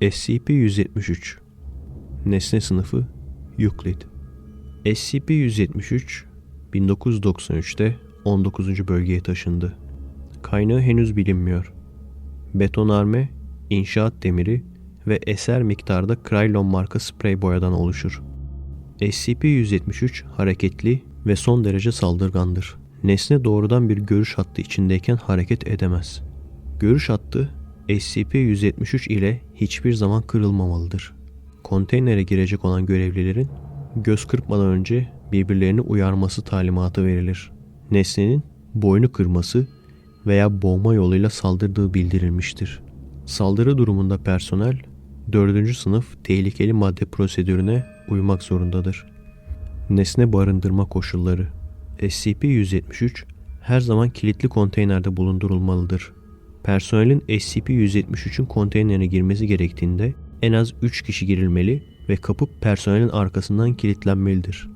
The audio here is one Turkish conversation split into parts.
SCP-173 Nesne sınıfı Euclid SCP-173 1993'te 19. bölgeye taşındı. Kaynağı henüz bilinmiyor. Betonarme, inşaat demiri ve eser miktarda Krylon marka sprey boyadan oluşur. SCP-173 hareketli ve son derece saldırgandır. Nesne doğrudan bir görüş hattı içindeyken hareket edemez. Görüş hattı SCP-173 ile hiçbir zaman kırılmamalıdır. Konteynere girecek olan görevlilerin göz kırpmadan önce birbirlerini uyarması talimatı verilir. Nesnenin boynu kırması veya boğma yoluyla saldırdığı bildirilmiştir. Saldırı durumunda personel 4. sınıf tehlikeli madde prosedürüne uymak zorundadır. Nesne barındırma koşulları SCP-173 her zaman kilitli konteynerde bulundurulmalıdır. Personelin SCP-173'ün konteynerine girmesi gerektiğinde en az 3 kişi girilmeli ve kapı personelin arkasından kilitlenmelidir.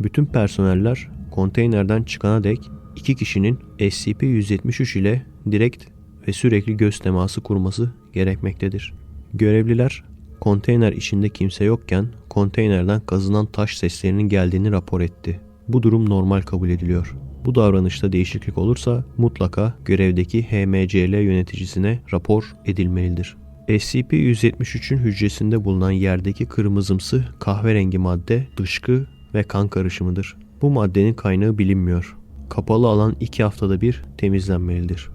Bütün personeller konteynerden çıkana dek 2 kişinin SCP-173 ile direkt ve sürekli göz teması kurması gerekmektedir. Görevliler konteyner içinde kimse yokken konteynerden kazınan taş seslerinin geldiğini rapor etti. Bu durum normal kabul ediliyor. Bu davranışta değişiklik olursa mutlaka görevdeki HMCL yöneticisine rapor edilmelidir. SCP-173'ün hücresinde bulunan yerdeki kırmızımsı kahverengi madde dışkı ve kan karışımıdır. Bu maddenin kaynağı bilinmiyor. Kapalı alan 2 haftada bir temizlenmelidir.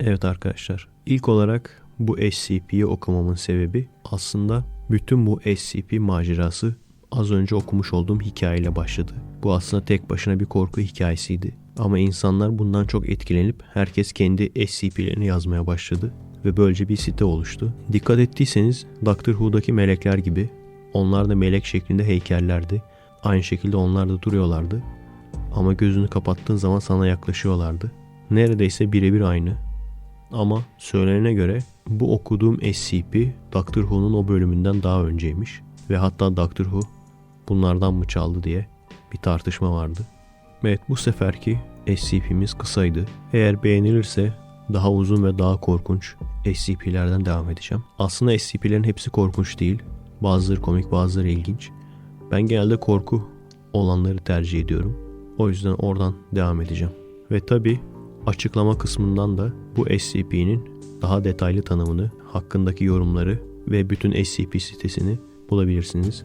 Evet arkadaşlar, ilk olarak bu SCP'yi okumamın sebebi aslında bütün bu SCP macerası az önce okumuş olduğum hikayeyle başladı. Bu aslında tek başına bir korku hikayesiydi. Ama insanlar bundan çok etkilenip herkes kendi SCP'lerini yazmaya başladı ve böylece bir site oluştu. Dikkat ettiyseniz Doctor Who'daki melekler gibi onlar da melek şeklinde heykellerdi. Aynı şekilde onlar da duruyorlardı. Ama gözünü kapattığın zaman sana yaklaşıyorlardı. Neredeyse birebir aynı. Ama söylenene göre bu okuduğum SCP Doctor Who'nun o bölümünden daha önceymiş. Ve hatta Doctor Who bunlardan mı çaldı diye bir tartışma vardı. Evet bu seferki SCP'miz kısaydı. Eğer beğenilirse daha uzun ve daha korkunç SCP'lerden devam edeceğim. Aslında SCP'lerin hepsi korkunç değil. Bazıları komik bazıları ilginç. Ben genelde korku olanları tercih ediyorum. O yüzden oradan devam edeceğim. Ve tabi açıklama kısmından da bu SCP'nin daha detaylı tanımını, hakkındaki yorumları ve bütün SCP sitesini bulabilirsiniz.